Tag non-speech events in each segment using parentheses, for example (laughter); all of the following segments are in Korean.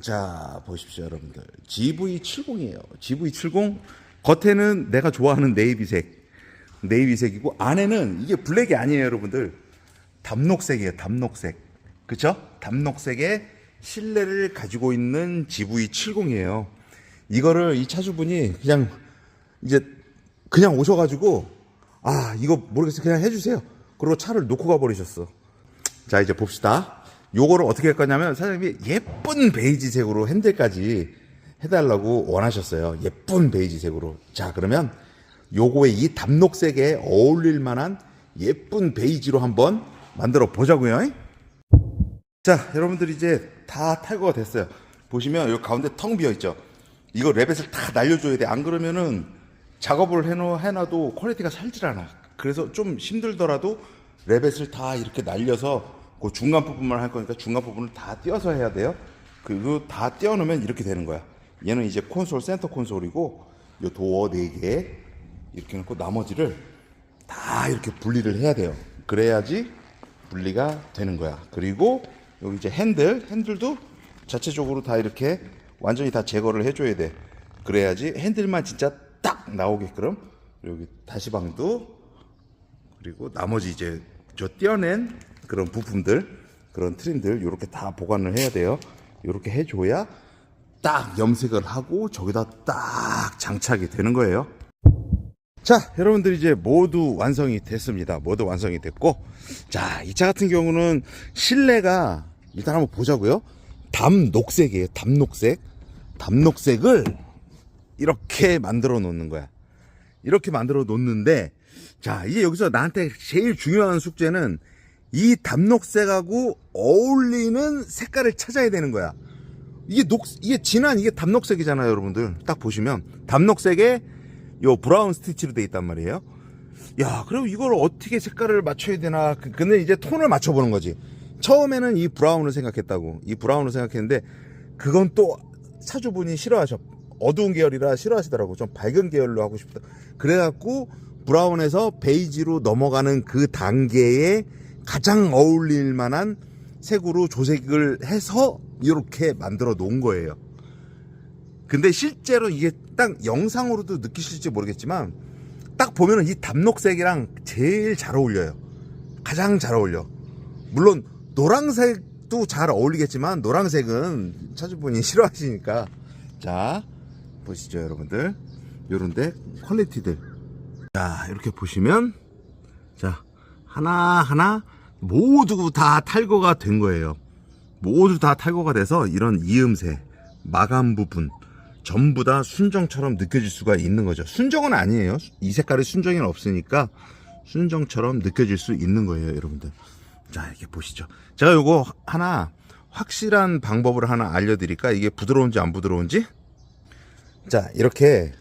자, 보십시오, 여러분들. GV70이에요. GV70. 겉에는 내가 좋아하는 네이비색. 네이비색이고, 안에는 이게 블랙이 아니에요, 여러분들. 담록색이에요, 담록색. 그쵸? 담록색의 실내를 가지고 있는 GV70이에요. 이거를 이 차주분이 그냥 이제 그냥 오셔가지고, 아, 이거 모르겠어요. 그냥 해주세요. 그리고 차를 놓고 가버리셨어. 자 이제 봅시다. 요거를 어떻게 할 거냐면 사장님이 예쁜 베이지색으로 핸들까지 해달라고 원하셨어요. 예쁜 베이지색으로. 자 그러면 요거의 이 담록색에 어울릴 만한 예쁜 베이지로 한번 만들어 보자고요. 자 여러분들 이제 다 탈거가 됐어요. 보시면 요 가운데 텅 비어 있죠. 이거 레벳을 다 날려줘야 돼. 안 그러면은 작업을 해놔도 퀄리티가 살질 않아. 그래서 좀 힘들더라도 레벳을 다 이렇게 날려서 그 중간 부분만 할 거니까 중간 부분을 다 띄어서 해야 돼요. 그리고 다 띄어 놓으면 이렇게 되는 거야. 얘는 이제 콘솔, 센터 콘솔이고 요 도어 4개 이렇게 놓고 나머지를 다 이렇게 분리를 해야 돼요. 그래야지 분리가 되는 거야. 그리고 여기 이제 핸들, 핸들도 자체적으로 다 이렇게 완전히 다 제거를 해줘야 돼. 그래야지 핸들만 진짜 딱 나오게끔 여기 다시방도 그리고 나머지 이제 저 떼어낸 그런 부품들 그런 트림들 이렇게 다 보관을 해야 돼요. 이렇게 해줘야 딱 염색을 하고 저기다 딱 장착이 되는 거예요. 자, 여러분들 이제 모두 완성이 됐습니다. 모두 완성이 됐고, 자, 이 차 같은 경우는 실내가 일단 한번 보자고요. 담 녹색이에요. 담 녹색. 담 녹색을 이렇게 만들어 놓는 거야. 이렇게 만들어 놓는데, 자, 이제 여기서 나한테 제일 중요한 숙제는 이 담녹색하고 어울리는 색깔을 찾아야 되는 거야. 이게 녹, 이게 진한 이게 담녹색이잖아요, 여러분들. 딱 보시면. 담녹색에 요 브라운 스티치로 돼 있단 말이에요. 야, 그럼 이걸 어떻게 색깔을 맞춰야 되나. 그- 근데 이제 톤을 맞춰보는 거지. 처음에는 이 브라운을 생각했다고. 이 브라운을 생각했는데, 그건 또 차주분이 싫어하셔. 어두운 계열이라 싫어하시더라고. 좀 밝은 계열로 하고 싶다. 그래갖고, 브라운에서 베이지로 넘어가는 그 단계에 가장 어울릴 만한 색으로 조색을 해서 이렇게 만들어 놓은 거예요. 근데 실제로 이게 딱 영상으로도 느끼실지 모르겠지만 딱 보면은 이 담록색이랑 제일 잘 어울려요. 가장 잘 어울려. 물론 노란색도 잘 어울리겠지만 노란색은 차주분이 (laughs) 싫어하시니까 자 보시죠 여러분들 요런데 퀄리티들 자 이렇게 보시면 자 하나하나 모두 다 탈거가 된 거예요. 모두 다 탈거가 돼서 이런 이음새, 마감 부분 전부 다 순정처럼 느껴질 수가 있는 거죠. 순정은 아니에요. 이 색깔의 순정이 없으니까 순정처럼 느껴질 수 있는 거예요, 여러분들. 자, 이렇게 보시죠. 제가 요거 하나 확실한 방법을 하나 알려드릴까? 이게 부드러운지 안 부드러운지? 자, 이렇게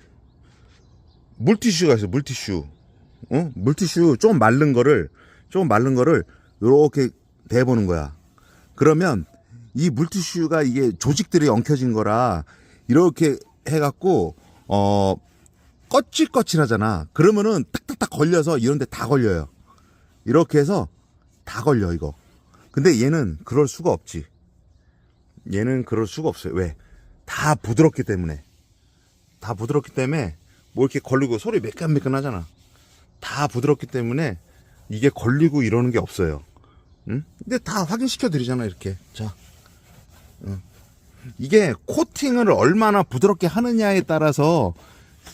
물티슈가 있어요, 물티슈. 어? 물티슈 좀 마른 거를, 좀 마른 거를 이렇게 대보는 거야. 그러면 이 물티슈가 이게 조직들이 엉켜진 거라 이렇게 해갖고 어 거칠거칠하잖아. 그러면은 딱딱딱 걸려서 이런데 다 걸려요. 이렇게 해서 다 걸려 이거. 근데 얘는 그럴 수가 없지. 얘는 그럴 수가 없어요. 왜? 다 부드럽기 때문에. 다 부드럽기 때문에 뭐 이렇게 걸리고 소리 매끈매끈 하잖아. 다 부드럽기 때문에 이게 걸리고 이러는 게 없어요. 응? 근데 다 확인시켜 드리잖아 이렇게. 자, 응. 이게 코팅을 얼마나 부드럽게 하느냐에 따라서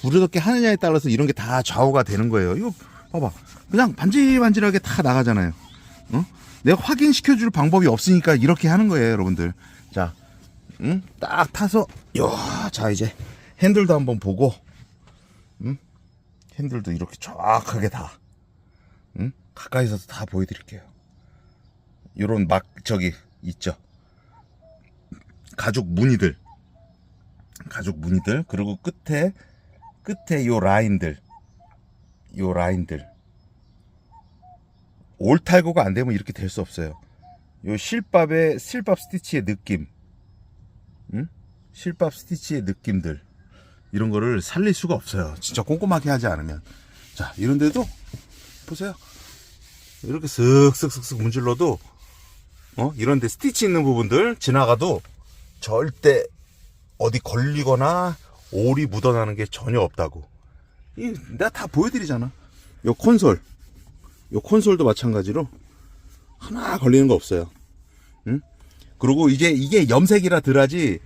부드럽게 하느냐에 따라서 이런 게 다 좌우가 되는 거예요. 이거 봐봐, 그냥 반질반질하게 다 나가잖아요. 응? 내가 확인시켜 줄 방법이 없으니까 이렇게 하는 거예요, 여러분들. 자, 응? 딱 타서, 야, 자 이제 핸들도 한번 보고, 응? 핸들도 이렇게 정확하게 다, 응? 가까이서 다 보여드릴게요. 요런 막 저기 있죠. 가죽 무늬들. 가죽 무늬들. 그리고 끝에 끝에 요 라인들. 요 라인들. 올 탈거가 안 되면 이렇게 될 수 없어요. 요 실밥의 실밥 스티치의 느낌. 응? 실밥 스티치의 느낌들. 이런 거를 살릴 수가 없어요. 진짜 꼼꼼하게 하지 않으면. 자, 이런 데도 보세요. 이렇게 슥슥슥슥 문질러도 어? 이런데 스티치 있는 부분들 지나가도 절대 어디 걸리거나 올이 묻어나는 게 전혀 없다고. 이 내가 다 보여드리잖아. 요 콘솔, 요 콘솔도 마찬가지로 하나 걸리는 거 없어요. 응? 그리고 이제 이게 염색이라 들하지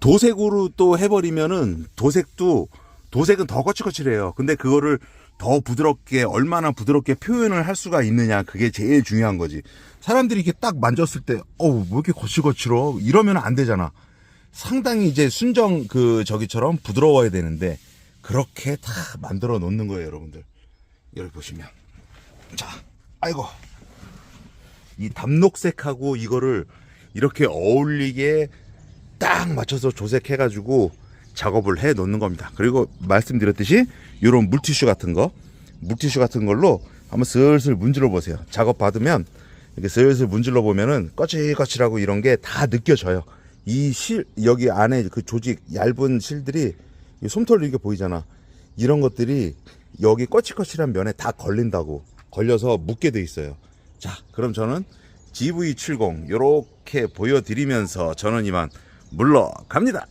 도색으로 또 해버리면은 도색도 도색은 더 거칠거칠해요. 근데 그거를 더 부드럽게 얼마나 부드럽게 표현을 할 수가 있느냐 그게 제일 중요한 거지. 사람들이 이렇게 딱 만졌을 때 어우 왜 이렇게 거칠거칠어 이러면 안 되잖아. 상당히 이제 순정 그 저기처럼 부드러워야 되는데 그렇게 다 만들어 놓는 거예요, 여러분들. 여기 보시면 자, 아이고 이 담록색하고 이거를 이렇게 어울리게 딱 맞춰서 조색해 가지고 작업을 해 놓는 겁니다. 그리고 말씀드렸듯이 이런 물티슈 같은 거, 물티슈 같은 걸로 한번 슬슬 문질러 보세요. 작업 받으면 이렇게 슬슬 문질러 보면은 거칠거칠하고 이런 게 다 느껴져요. 이 실 여기 안에 그 조직 얇은 실들이 이 솜털 이렇게 보이잖아. 이런 것들이 여기 거칠거칠한 면에 다 걸린다고 걸려서 묻게 돼 있어요. 자, 그럼 저는 GV70 이렇게 보여드리면서 저는 이만 물러갑니다.